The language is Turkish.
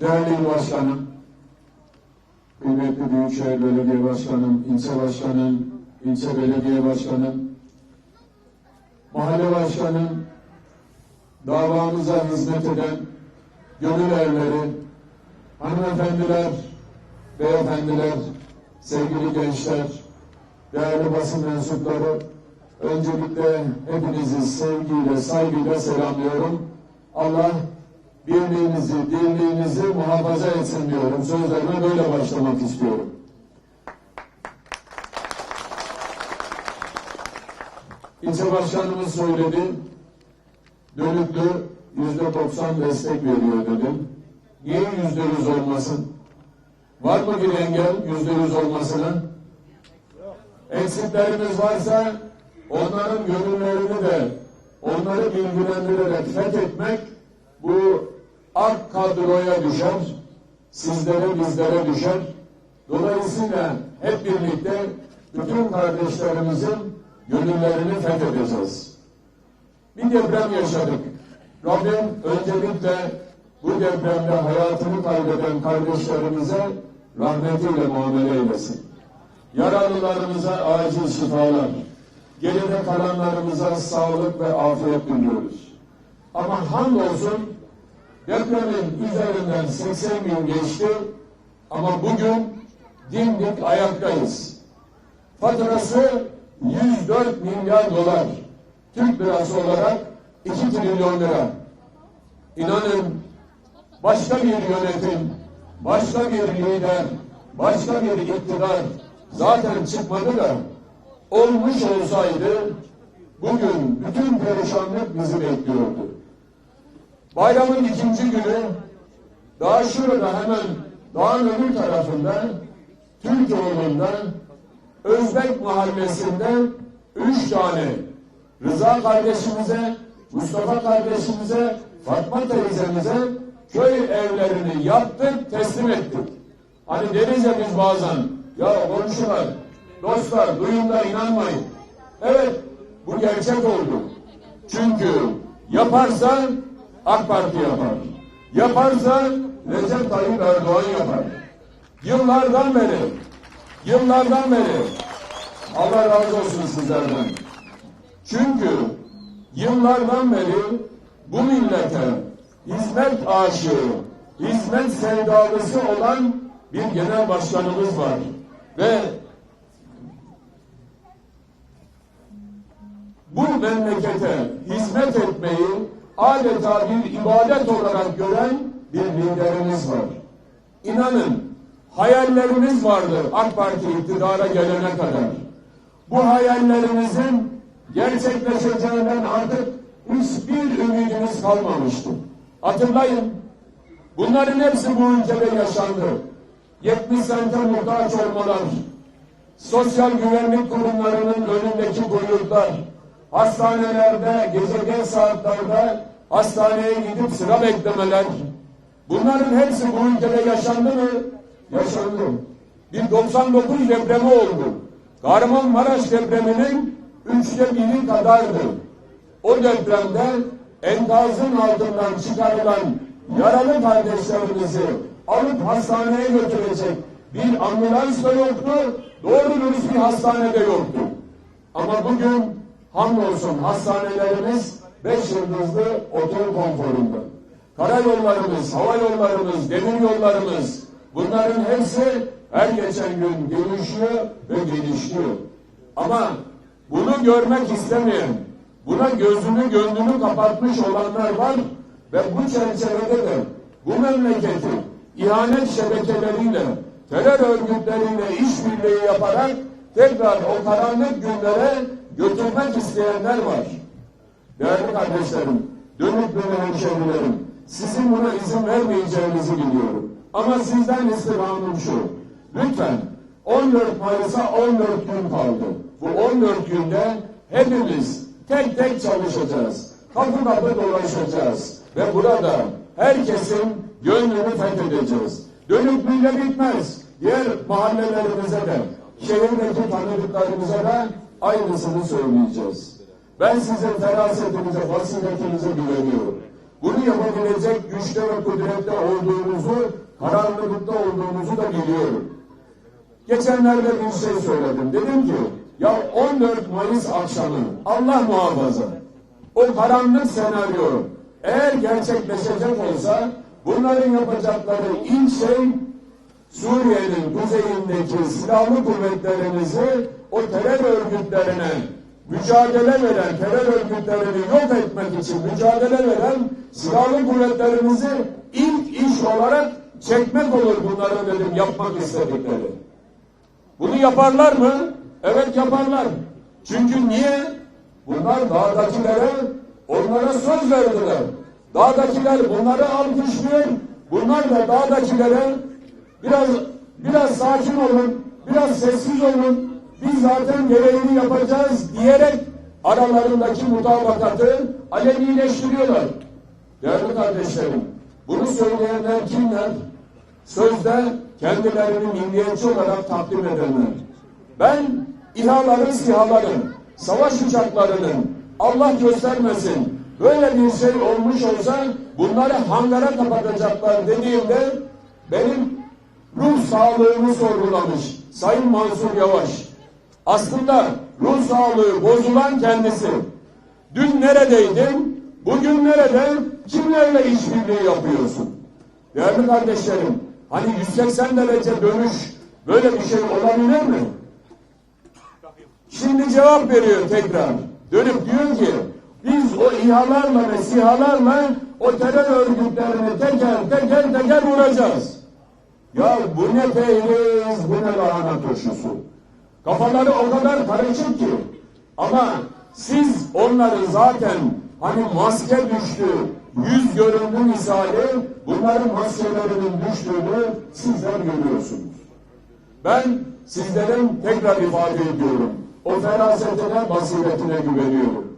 değerli başkanım, kıymetli Büyükşehir Belediye Başkanım, ilçe başkanım, ilçe belediye başkanım, mahalle başkanım, davamıza hizmet eden gönül erleri, hanımefendiler, beyefendiler, sevgili gençler, değerli basın mensupları, öncelikle hepinizi sevgiyle, saygıyla selamlıyorum. Allah birliğinizi, dirliğinizi muhafaza etsin diyorum. Sözlerime böyle başlamak istiyorum. İlçe başkanımız söyledi, dönüklü yüzde doksan destek veriyor dedim. Niye yüzde yüz olmasın? Var mı bir engel yüzde yüz olmasına? Eksiklerimiz varsa onların gönüllerini de onları bilgilendirerek fethetmek bu AK kadroya düşer, sizlere bizlere düşer. Dolayısıyla hep birlikte bütün kardeşlerimizin gönüllerini fethedeceğiz. Bir deprem yaşadık. Rabbim öncelikle bu depremde hayatını kaybeden kardeşlerimize rahmetiyle muamele eylesin. Yaralılarımıza acil şifalar, geride kalanlarımıza sağlık ve afiyet diliyoruz. Ama hamdolsun depremin üzerinden 80 gün geçti ama bugün dimdik ayaktayız. Faturası 104 milyar dolar. Türk lirası olarak 2 trilyon lira. İnanın başka bir yönetim, başka bir lider, başka bir iktidar zaten çıkmadı da olmuş olsaydı bugün bütün perişanlık bizi bekliyordu. Bayramın ikinci günü daha şurada hemen dağın öbür tarafında Türk yolunda Özbek mahallesinde üç tane Rıza kardeşimize, Mustafa kardeşimize, Fatma teyzemize köy evlerini yaptık, teslim ettik. Hani deriz ya biz bazen, ya komşular, dostlar, duyun da inanmayın. Evet, bu gerçek oldu. Çünkü yaparsa AK Parti yapar. Yaparsa Recep Tayyip Erdoğan yapar. Yıllardan beri, yıllardan beri Allah razı olsun sizlerden. Çünkü yıllardan beri bu millete hizmet aşığı, hizmet sevdalısı olan bir genel başkanımız var. Ve bu memlekete hizmet etmeyi adeta bir ibadet olarak gören bir liderimiz var. İnanın hayallerimiz vardı AK Parti iktidara gelene kadar. Bu hayallerimizin gerçekleşeceğinden artık hiçbir ümidimiz kalmamıştı. Hatırlayın, bunların hepsi bu ülkede yaşandı. 70 sente muhtaç olmalar, sosyal güvenlik kurumlarının önündeki kuyruklar, hastanelerde gece geç saatlerde hastaneye gidip sıra beklemeler, bunların hepsi bu ülkede yaşandı mı? Yaşandı. Bir 99 depremi oldu. Kahramanmaraş depreminin üçte biri kadardı. O depremde enkazın altından çıkarılan yaralı kardeşlerimizi alıp hastaneye götürecek bir ambulans da yoktu, doğru dürüst bir hastanede yoktu. Ama bugün hamdolsun hastanelerimiz beş yıldızlı otel konforunda. Karayollarımız, hava yollarımız, demir yollarımız bunların hepsi her geçen gün gelişiyor ve gelişiyor. Ama bunu görmek istemeyen, buna gözünü gönlünü kapatmış olanlar var ve bu çerçevede de bu memleketi ihanet şebekeleriyle, terör örgütleriyle işbirliği yaparak tekrar o karanlık günlere götürmek isteyenler var. Değerli kardeşlerim, dönüp böyle hemşehrilerim, sizin buna izin vermeyeceğinizi biliyorum. Ama sizden istirhamım şu, lütfen 14 Mayıs'a 14 gün kaldı. Bu 14 günde hepimiz tek tek çalışacağız. Kapı kapı dolaşacağız. Ve burada herkesin gönlünü fethedeceğiz. Dönüklüyle bitmez. Diğer mahallelerimize de, şehirdeki tanıdıklarımıza da aynısını söyleyeceğiz. Ben sizin ferasetinize, basiretinize güveniyorum. bunu yapabilecek güçte ve kudrette olduğumuzu, kararlılıkta olduğumuzu da biliyorum. Geçenlerde bir şey söyledim. Dedim ki ya 14 Mayıs akşamı Allah muhafaza o karanlık senaryo eğer gerçekleşecek olsa bunların yapacakları ilk şey Suriye'nin kuzeyindeki silahlı kuvvetlerimizi o terör örgütlerine mücadele veren, terör örgütlerini yok etmek için mücadele veren silahlı kuvvetlerimizi ilk iş olarak çekmek olur bunların dedim yapmak istedikleri. Bunu yaparlar mı? Evet yaparlar. Çünkü niye? Bunlar dağdakilere onlara söz verdiler. Dağdakiler bunları alkışlıyor. Bunlar da dağdakilere biraz biraz sakin olun, biraz sessiz olun. Biz zaten gereğini yapacağız diyerek aralarındaki mutabakatı alenileştiriyorlar. Değerli kardeşlerim, bunu söyleyenler kimler? Sözde kendilerini milliyetçi olarak takdim edenler. Ben İHA'ların, SİHA'ların, savaş uçaklarının Allah göstermesin böyle bir şey olmuş olsa bunları hangara kapatacaklar dediğimde benim ruh sağlığımı sorgulamış Sayın Mansur Yavaş. Aslında ruh sağlığı bozulan kendisi. Dün neredeydin? Bugün nerede? Kimlerle işbirliği yapıyorsun? Değerli kardeşlerim, hani 180 derece dönüş böyle bir şey olabilir mi? Şimdi cevap veriyor tekrar. Dönüp diyor ki biz o İHA'larla ve SİHA'larla o terör örgütlerini teker teker teker vuracağız. Ya bu ne peyniz, bu ne lahana turşusu. Kafaları o kadar karışık ki. Ama siz onları zaten hani maske düştü, yüz göründü misali bunların maskelerinin düştüğünü sizler görüyorsunuz. Ben sizlerin tekrar ifade ediyorum. O ferasetine, basiretine güveniyorum.